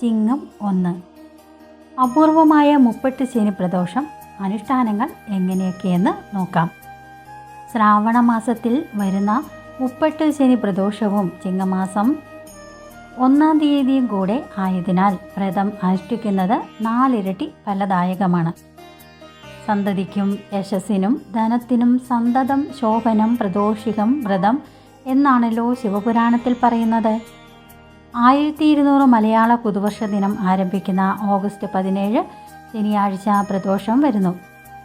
ചിങ്ങം ഒന്ന്. അപൂർവമായ മുപ്പെട്ട് ശനി പ്രദോഷം അനുഷ്ഠാനങ്ങൾ എങ്ങനെയൊക്കെയെന്ന് നോക്കാം. ശ്രാവണ മാസത്തിൽ വരുന്ന മുപ്പെട്ട് ശനി പ്രദോഷവും ചിങ്ങമാസം ഒന്നാം തീയതിയും കൂടെ ആയതിനാൽ വ്രതം അനുഷ്ഠിക്കുന്നത് നാലിരട്ടി ഫലദായകമാണ്. സന്തതിക്കും യശസ്സിനും ധനത്തിനും സന്തതം ശോഭനം പ്രദോഷികം വ്രതം എന്നാണല്ലോ ശിവപുരാണത്തിൽ പറയുന്നത്. ആയിരത്തി ഇരുന്നൂറ് മലയാള പുതുവർഷ ദിനം ആരംഭിക്കുന്ന ഓഗസ്റ്റ് പതിനേഴ് ശനിയാഴ്ച പ്രദോഷം വരുന്നു.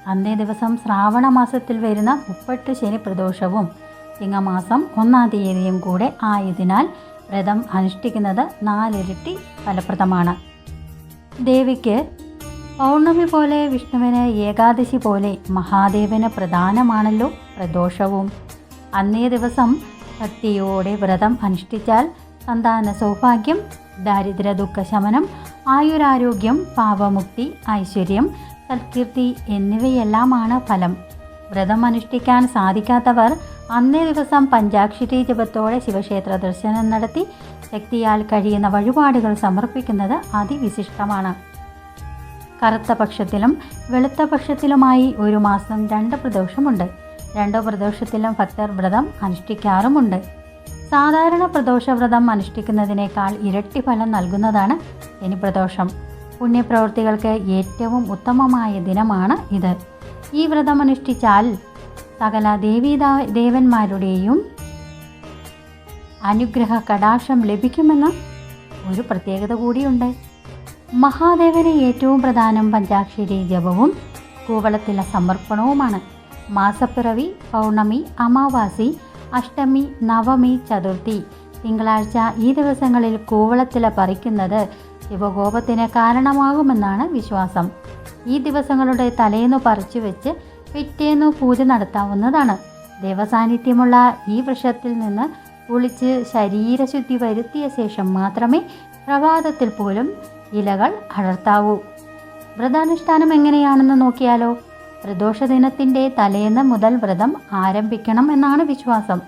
അന്നേ ദിവസം ശ്രാവണ മാസത്തിൽ വരുന്ന മുപ്പട്ട് ശനി പ്രദോഷവും ചിങ്ങമാസം ഒന്നാം തീയതിയും കൂടെ ആയതിനാൽ വ്രതം അനുഷ്ഠിക്കുന്നത് നാലിരട്ടി ഫലപ്രദമാണ്. ദേവിക്ക് പൗർണമി പോലെ വിഷ്ണുവിന് ഏകാദശി പോലെ മഹാദേവന് പ്രധാനമാണല്ലോ പ്രദോഷവും. അന്നേ ദിവസം ഭക്തിയോടെ വ്രതം അനുഷ്ഠിച്ചാൽ സന്താന സൗഭാഗ്യം ദാരിദ്ര്യ ദുഃഖശമനം ആയുരാരോഗ്യം പാപമുക്തി ഐശ്വര്യം സൽകീർത്തി എന്നിവയെല്ലാമാണ് ഫലം. വ്രതം അനുഷ്ഠിക്കാൻ സാധിക്കാത്തവർ അന്നേ ദിവസം പഞ്ചാക്ഷരി ജപത്തോടെ ശിവക്ഷേത്ര ദർശനം നടത്തി ശക്തിയാൽ കഴിയുന്ന വഴിപാടുകൾ സമർപ്പിക്കുന്നത് അതിവിശിഷ്ടമാണ്. കറുത്ത പക്ഷത്തിലും വെളുത്ത പക്ഷത്തിലുമായി ഒരു മാസം രണ്ട് പ്രദോഷമുണ്ട്. രണ്ട് പ്രദോഷത്തിലും ഭക്തർ വ്രതം അനുഷ്ഠിക്കാറുമുണ്ട്. സാധാരണ പ്രദോഷവ്രതം അനുഷ്ഠിക്കുന്നതിനേക്കാൾ ഇരട്ടി ഫലം നൽകുന്നതാണ് ശനിപ്രദോഷം. പുണ്യപ്രവൃത്തികൾക്ക് ഏറ്റവും ഉത്തമമായ ദിനമാണ് ഇത്. ഈ വ്രതം അനുഷ്ഠിച്ചാൽ സകല ദേവീദാ ദേവന്മാരുടെയും അനുഗ്രഹ കടാക്ഷം ലഭിക്കുമെന്ന ഒരു പ്രത്യേകത കൂടിയുണ്ട്. മഹാദേവന് ഏറ്റവും പ്രധാനം പഞ്ചാക്ഷരി ജപവും കൂവളത്തിലെ സമർപ്പണവുമാണ്. മാസപ്പിറവി പൗർണമി അമാവാസി അഷ്ടമി നവമി ചതുർത്ഥി. തിങ്കളാഴ്ച ഈ ദിവസങ്ങളിൽ കൂവളത്തില പറിക്കുന്നത് ശിവകോപത്തിന് കാരണമാകുമെന്നാണ് വിശ്വാസം. ഈ ദിവസങ്ങളുടെ തലേന്നു പറിച്ചു വെച്ച് പിറ്റേന്നു പൂജ നടത്താവുന്നതാണ്. ദേവസാന്നിധ്യമുള്ള ഈ വൃക്ഷത്തിൽ നിന്ന് കുളിച്ച് ശരീരശുദ്ധി വരുത്തിയ ശേഷം മാത്രമേ പ്രഭാതത്തിൽ പോലും ഇലകൾ അടർത്താവൂ. വ്രതാനുഷ്ഠാനം എങ്ങനെയാണെന്ന് നോക്കിയാലോ? പ്രദോഷ ദിനത്തിന്റെ തലേന്ന് മുതൽ വ്രതം ആരംഭിക്കണം എന്നാണ് വിശ്വാസം.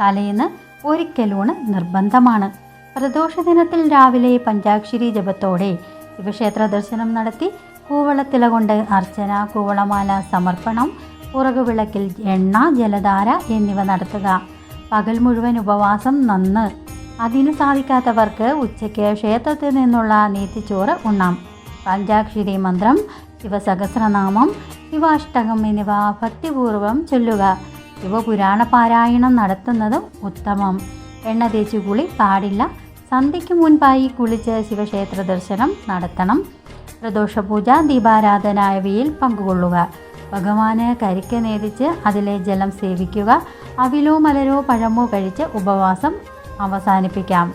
തലേന്ന് ഒരിക്കലൂണ് നിർബന്ധമാണ്. പ്രദോഷ ദിനത്തിൽ രാവിലെ പഞ്ചാക്ഷരി ജപത്തോടെ ശിവക്ഷേത്ര ദർശനം നടത്തി കൂവളത്തില കൊണ്ട് അർച്ചന കൂവളമാല സമർപ്പണം പുറകുവിളക്കിൽ എണ്ണ ജലധാര എന്നിവ നടത്തുക. പകൽ മുഴുവൻ ഉപവാസം നന്ന്. അതിന് സാധിക്കാത്തവർക്ക് ഉച്ചയ്ക്ക് ക്ഷേത്രത്തിൽ നിന്നുള്ള നീത്തിച്ചോറ് ഉണ്ണാം. പഞ്ചാക്ഷരി മന്ത്രം ശിവസഹസ്രനാമം ശിവാഷ്ടകം എന്നിവ ഭക്തിപൂർവം ചൊല്ലുക. ശിവപുരാണ പാരായണം നടത്തുന്നതും ഉത്തമം. എണ്ണ തേച്ച് കുളി പാടില്ല. സന്ധ്യയ്ക്ക് മുൻപായി കുളിച്ച് ശിവക്ഷേത്ര ദർശനം നടത്തണം. പ്രദോഷപൂജ ദീപാരാധന ഇവയിൽ പങ്കുകൊള്ളുക. ഭഗവാന് കരിക്ക് നേതിച്ച് അതിലെ ജലം സേവിക്കുക. അവിലോ മലരോ പഴമോ കഴിച്ച് ഉപവാസം അവസാനിപ്പിക്കാം.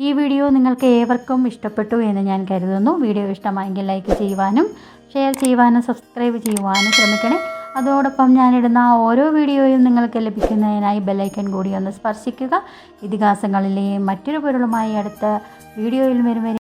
ഈ വീഡിയോ നിങ്ങൾക്ക് ഏവർക്കും ഇഷ്ടപ്പെട്ടു എന്ന് ഞാൻ കരുതുന്നു. വീഡിയോ ഇഷ്ടമായെങ്കിൽ ലൈക്ക് ചെയ്യുവാനും ഷെയർ ചെയ്യുവാനും സബ്സ്ക്രൈബ് ചെയ്യുവാനും ശ്രമിക്കണേ. അതോടൊപ്പം ഞാനിടുന്ന ഓരോ വീഡിയോയും നിങ്ങൾക്ക് ലഭിക്കുന്നതിനായി ബെല്ലൈക്കൺ കൂടി ഒന്ന് സ്പർശിക്കുക. ഇതിഹാസങ്ങളിലെ മറ്റൊരു പൊരുളുമായി അടുത്ത വീഡിയോയിൽ വരെ